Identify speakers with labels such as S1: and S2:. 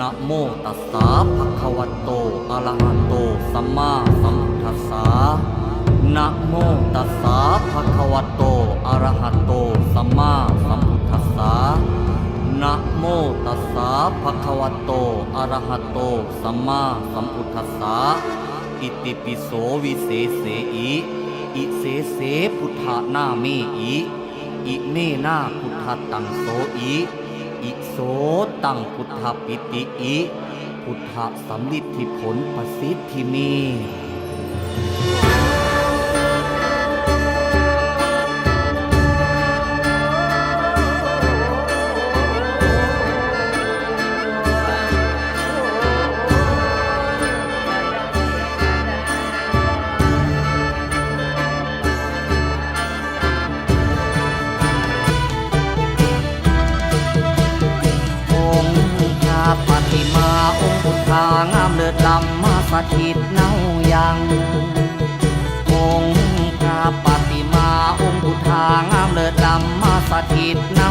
S1: นะโมตัสสะภะคะวะโต อะระหะโต สัมมาสัมพุทธัสสะนะโมตัสสะภะคะวะโต อะระหะโต สัมมาสัมพุทธัสสะนะโมตัสสะภะคะวะโต อะระหะโต สัมมาสัมพุทธัสสะอิติปิโสวิเศษเสอิอิเสเสพุทธานาเมอิ อิเมนาพุทธตังโสอิ อิโสตังพุทธปิติอิ พุทธสัมฤทธิผลประสิทธิเม ลำมาสถิตเน่ายังองค์พระปฏิมาองค์พุทางามเลิศลำมาสถิตเน่า